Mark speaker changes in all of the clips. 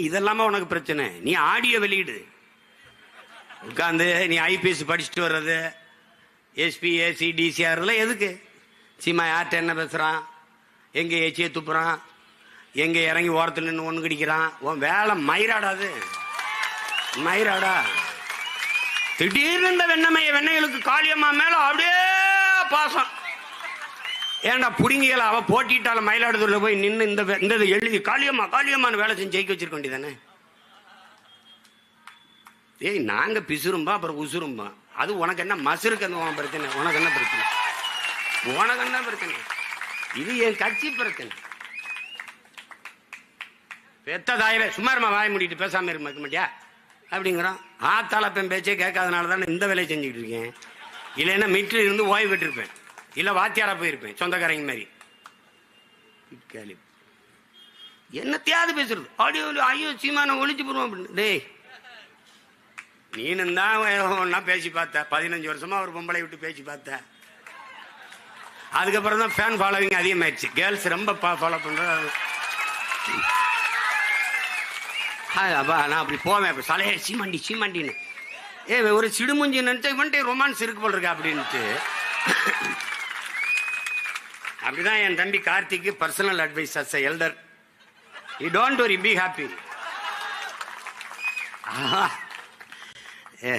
Speaker 1: இதெல்லாமா உனக்கு பிரச்சனை? நீ ஆடியோ வெளியிடு. உட்காந்து நீ ஐபிஎஸ் படிச்சுட்டு வர்றது எஸ்பி ஏசி டிசிஆர் எல்லாம் எதுக்கு? சீமா யார்கிட்ட என்ன பேசுகிறான் எங்கே ஏச்சியை துப்புறான்? எங்கே இறங்கி ஓரத்தில் நின்று ஒன்று கடிக்கிறான்? உன் வேலை மயிராடாது மயிராடா. திடீர்னு இந்த வெண்ணமைய வெண்ணைகளுக்கு காளியம்மா மேலே அப்படியே பாசம். ஏன்டா புடுங்கியல அவ போட்டிட்டால மயிலாடுதுறையில் போய் நின்று இந்த இந்த எழுதி காளியம்மா காளியம்மான்னு வேலை செஞ்சு ஜெயிக்க வச்சிருக்க வேண்டியதானே? ஏய் நாங்க பிசுரும்பா அப்புறம் உசுரும்பா. அது உனக்கு என்ன மசுருக்கு அந்த உன் பிரச்சனை? உனக்கு என்ன பிரச்சனை? உனக்கு என்ன பிரச்சனை? இது என் கட்சி பிரச்சனை. பெத்த தாயவே சும்மா வாய முடிட்டு பேசாம இருக்க மாட்டியா? அப்படிங்கிறோம் ஆத்தால பெண் பேச்சே கேட்காதனால தான் இந்த வேலையை செஞ்சுக்கிட்டு இருக்கேன். இல்லைன்னா மிட்ரு இருந்து ஓய்வு பெற்றிருப்பேன். இல்லை வாத்தியாரா போயிருப்பேன் சொந்தக்காரங்க மாதிரி. கேள்வி என்னத்தையாவது பேசுறது? ஆடியோ ஐயோ சீமான ஒழிச்சு போடுவோம் அப்படின்னு. டேய் நீனும் தான் ஒன்னா பேசி பார்த்த. பதினஞ்சு வருஷமா ஒரு பொம்பளை விட்டு பேசி பார்த்த. அதுக்கப்புறம் தான் ஃபேன் ஃபாலோவிங் அதிகமாயிடுச்சு கேர்ள்ஸ் ரொம்ப ஃபாலோ பண்றது அப்பா நான் அப்படி போவேன். அப்படி சலைய சீமாண்டி சீமாண்டின்னு. ஏ ஒரு சிடுமுஞ்சி நினைச்சா இவன்ட்டே ரொமான்ஸ் இருக்கு போல் இருக்கா அப்படின்ட்டு. அப்படிதான் என் தம்பி கார்த்திக்கு personal advice as elder you don't worry be happy ஏ.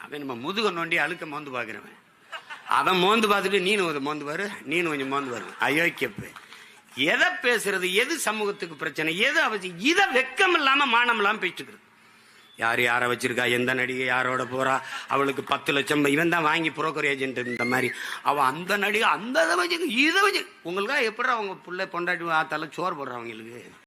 Speaker 1: அவன் நம்ம முதுக நோண்டி அழுக்க மோந்து பார்க்குறவன். அவன் மோந்து பார்த்துட்டு நீனு ஒரு மோந்து பாரு நீனு கொஞ்சம் மோந்து பாரு. அயோக்கியப்பு எதை பேசுறது எது சமூகத்துக்கு பிரச்சனை எது அவசியம் இதை வெக்கம் இல்லாமல் மானம் இல்லாமல் பேச்சுக்கிறது யார் யாரை வச்சிருக்கா? எந்த நடிகை யாரோட போறா? அவளுக்கு பத்து லட்சம் இவன் தான் வாங்கி புரோக்கர் ஏஜென்ட் இந்த மாதிரி. அவ அந்த நடிகை அந்த இதை வச்சு இதை வச்சு. உங்களுக்கா எப்படி அவங்க பிள்ளை பொண்டாட்டி ஆத்தால சோறு போடுறவங்களுக்கு